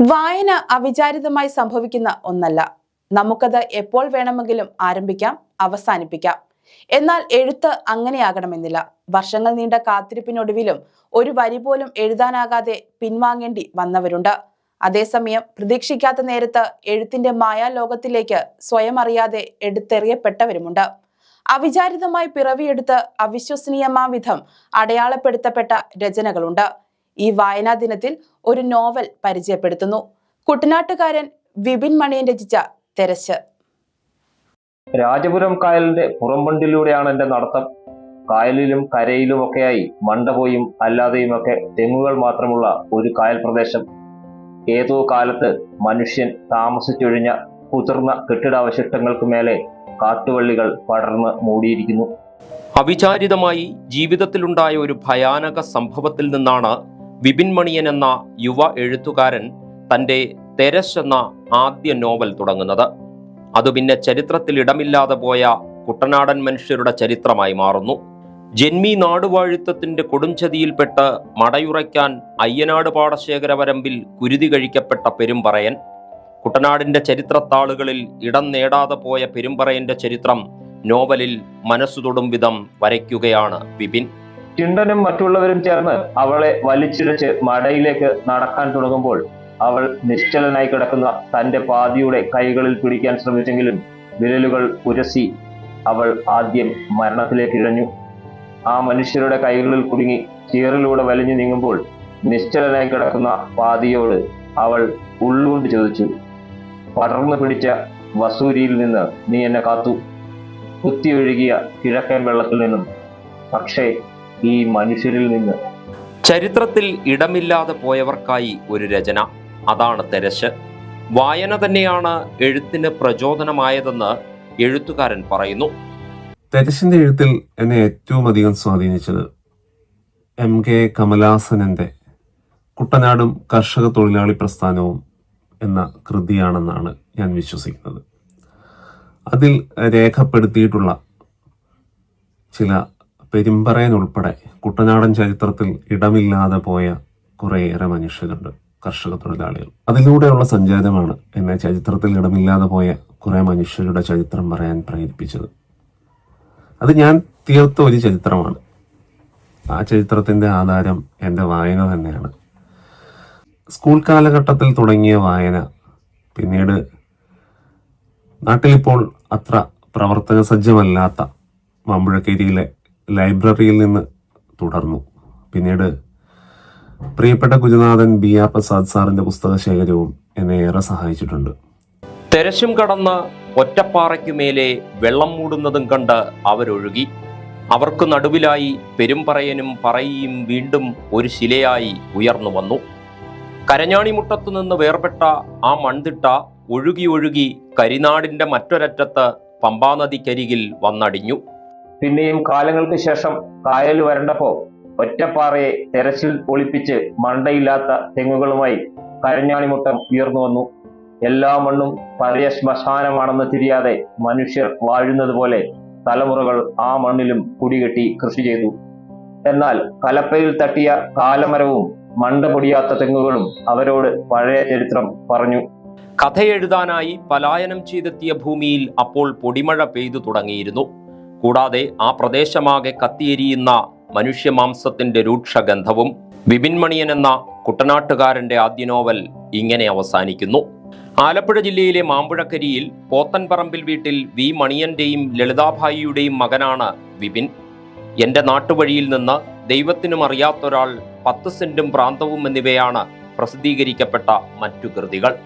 വായന അവിചാരിതമായി സംഭവിക്കുന്ന ഒന്നല്ല. നമുക്കത് എപ്പോൾ വേണമെങ്കിലും ആരംഭിക്കാം അവസാനിപ്പിക്കാം. എന്നാൽ എഴുത്ത് അങ്ങനെയാകണമെന്നില്ല. വർഷങ്ങൾ നീണ്ട കാത്തിരിപ്പിനൊടുവിലും ഒരു വരി പോലും എഴുതാനാകാതെ പിൻവാങ്ങേണ്ടി വന്നവരുണ്ട്. അതേസമയം പ്രതീക്ഷിക്കാത്ത നേരത്ത് എഴുത്തിന്റെ മായാലോകത്തിലേക്ക് സ്വയം അറിയാതെ എടുത്തെറിയപ്പെട്ടവരുമുണ്ട്. അവിചാരിതമായി പിറവിയെടുത്ത് അവിശ്വസനീയമാവിധം അടയാളപ്പെടുത്തപ്പെട്ട രചനകളുണ്ട്. ഈ വായനാ ദിനത്തിൽ ഒരു നോവൽ പരിചയപ്പെടുത്തുന്നു. കുട്ടനാട്ടുകാരൻ വിപിൻ മണിയൻ രചിച്ച തെരച്ച് രാജപുരം കായലിന്റെ പുറംപണ്ടിലൂടെയാണ് എന്റെ നടത്തം. കായലിലും കരയിലുമൊക്കെയായി മണ്ടപോയും അല്ലാതെയുമൊക്കെ തെങ്ങുകൾ മാത്രമുള്ള ഒരു കായൽ പ്രദേശം. ഏതോ കാലത്ത് മനുഷ്യൻ താമസിച്ചൊഴിഞ്ഞ കുതിർന്ന കെട്ടിടാവശിഷ്ടങ്ങൾക്ക് മേലെ കാട്ടുവള്ളികൾ പടർന്ന് മൂടിയിരിക്കുന്നു. അവിചാരിതമായി ജീവിതത്തിലുണ്ടായ ഒരു ഭയാനക സംഭവത്തിൽ നിന്നാണ് വിപിൻ മണിയൻ എന്ന യുവ എഴുത്തുകാരൻ തന്റെ തെരശ് എന്ന ആദ്യ നോവൽ തുടങ്ങുന്നത്. അത് പിന്നെ ചരിത്രത്തിൽ ഇടമില്ലാതെ പോയ കുട്ടനാടൻ മനുഷ്യരുടെ ചരിത്രമായി മാറുന്നു. ജന്മി നാടുവാഴിത്തത്തിന്റെ കൊടുംചതിയിൽപ്പെട്ട് മടയുറയ്ക്കാൻ അയ്യനാട് പാടശേഖര വരമ്പിൽ കുരുതി കഴിക്കപ്പെട്ട പെരുമ്പറയൻ. കുട്ടനാടിന്റെ ചരിത്രത്താളുകളിൽ ഇടം നേടാതെ പോയ പെരുമ്പറയന്റെ ചരിത്രം നോവലിൽ മനസ്സു തൊടും വിധം വരയ്ക്കുകയാണ് വിപിൻ. ചിണ്ടനും മറ്റുള്ളവരും ചേർന്ന് അവളെ വലിച്ചിഴച്ച് മടയിലേക്ക് നടക്കാൻ തുടങ്ങുമ്പോൾ അവൾ നിശ്ചലനായി കിടക്കുന്ന തന്റെ പാതിയുടെ കൈകളിൽ പിടിക്കാൻ ശ്രമിച്ചെങ്കിലും വിരലുകൾ ഉരസി അവൾ ആദ്യം മരണത്തിലേക്ക് ഇഴഞ്ഞു. ആ മനുഷ്യരുടെ കൈകളിൽ കുടുങ്ങി ചീറിലൂടെ വലിഞ്ഞു നീങ്ങുമ്പോൾ നിശ്ചലനായി കിടക്കുന്ന പാതിയോട് അവൾ ഉള്ളുകൊണ്ട് ചോദിച്ചു പടർന്നു പിടിച്ച വസൂരിയിൽ നിന്ന് നീ എന്നെ കാത്തു? കുത്തിയൊഴുകിയ കിഴക്കൻ വെള്ളത്തിൽ നിന്നും. പക്ഷേ ഈ മനുഷ്യരിൽ നിന്ന്. ചരിത്രത്തിൽ ഇടമില്ലാതെ പോയവർക്കായി ഒരു രചന. അതാണ് തെരശ് വായന തന്നെയാണ് എഴുത്തിന് പ്രചോദനമായതെന്ന് എഴുത്തുകാരൻ പറയുന്നു. തെരശിന്റെ എഴുത്തിൽ എന്നെ ഏറ്റവും അധികം സ്വാധീനിച്ചത് എം കെ കമലാസനന്റെ കുട്ടനാടും കർഷക തൊഴിലാളി പ്രസ്ഥാനവും എന്ന കൃതിയാണെന്നാണ് ഞാൻ വിശ്വസിക്കുന്നത്. അതിൽ രേഖപ്പെടുത്തിയിട്ടുള്ള ചില പെരുമ്പറയൻ ഉൾപ്പെടെ കുട്ടനാടൻ ചരിത്രത്തിൽ ഇടമില്ലാതെ പോയ കുറേയേറെ മനുഷ്യരുണ്ട് കർഷക തൊഴിലാളികൾ. അതിലൂടെയുള്ള സഞ്ചാരമാണ് എന്നെ ചരിത്രത്തിൽ ഇടമില്ലാതെ പോയ കുറേ മനുഷ്യരുടെ ചരിത്രം പറയാൻ പ്രേരിപ്പിച്ചത്. അത് ഞാൻ തീർത്ത ഒരു ചരിത്രമാണ്. ആ ചരിത്രത്തിന്റെ ആധാരം എന്റെ വായന തന്നെയാണ്. സ്കൂൾ കാലഘട്ടത്തിൽ തുടങ്ങിയ വായന പിന്നീട് നാട്ടിലിപ്പോൾ അത്ര പ്രവർത്തന സജ്ജമല്ലാത്ത മാമ്പുഴക്കേരിയിലെ ലൈബ്രറിയിൽ നിന്ന് തുടർന്നു. പിന്നീട് പ്രിയപ്പെട്ട ഗുരുനാഥൻ ബി ആർ പ്രസാദ് സാറിന്റെ പുസ്തക ശേഖരവും എന്നെ ഏറെ സഹായിച്ചിട്ടുണ്ട്. തെരശും കടന്ന് ഒറ്റപ്പാറയ്ക്കുമേലെ വെള്ളം മൂടുന്നതും കണ്ട് അവരൊഴുകി. അവർക്ക് നടുവിലായി പെരുമ്പറയനും പറയിയും വീണ്ടും ഒരു ശിലയായി ഉയർന്നു വന്നു. കരഞ്ഞാണിമുട്ടത്തു നിന്ന് വേർപെട്ട ആ മൺതിട്ട ഒഴുകി ഒഴുകി കരിനാടിന്റെ മറ്റൊരറ്റത്ത് പമ്പാനദിക്കരികിൽ വന്നടിഞ്ഞു. പിന്നെയും കാലങ്ങൾക്ക് ശേഷം കായൽ വരണ്ടപ്പോ ഒറ്റപ്പാറയെ തെരച്ചിൽ ഒളിപ്പിച്ച് മണ്ടയില്ലാത്ത തെങ്ങുകളുമായി കരഞ്ഞാണിമുട്ടം ഉയർന്നു വന്നു. എല്ലാ മണ്ണും പഴയ ശ്മശാനമാണെന്ന് തിരിയാതെ മനുഷ്യർ വാഴുന്നത് പോലെ തലമുറകൾ ആ മണ്ണിലും കുടികെട്ടി കൃഷി ചെയ്തു. എന്നാൽ കലപ്പയിൽ തട്ടിയ കാലമരവും മണ്ട പൊടിയാത്ത തെങ്ങുകളും അവരോട് പഴയ ചരിത്രം പറഞ്ഞു. കഥയെഴുതാനായി പലായനം ചെയ്തെത്തിയ ഭൂമിയിൽ അപ്പോൾ പൊടിമഴ പെയ്തു തുടങ്ങിയിരുന്നു. കൂടാതെ ആ പ്രദേശമാകെ കത്തിയെരിയുന്ന മനുഷ്യമാംസത്തിന്റെ രൂക്ഷഗന്ധവും വിപിൻ മണിയൻ എന്ന കുട്ടനാട്ടുകാരന്റെ ആദ്യ നോവൽ ഇങ്ങനെ അവസാനിക്കുന്നു. ആലപ്പുഴ ജില്ലയിലെ മാമ്പുഴക്കരിയിൽ പോത്തൻപറമ്പിൽ വീട്ടിൽ വി മണിയന്റെയും ലളിതാഭായിയുടെയും മകനാണ് വിപിൻ. എന്റെ നാട്ടുവഴിയിൽ നിന്ന് ദൈവത്തിനും അറിയാത്തൊരാൾ പത്ത് സെന്റും പ്രാന്തവും എന്നിവയാണ് പ്രസിദ്ധീകരിക്കപ്പെട്ട മറ്റു കൃതികൾ.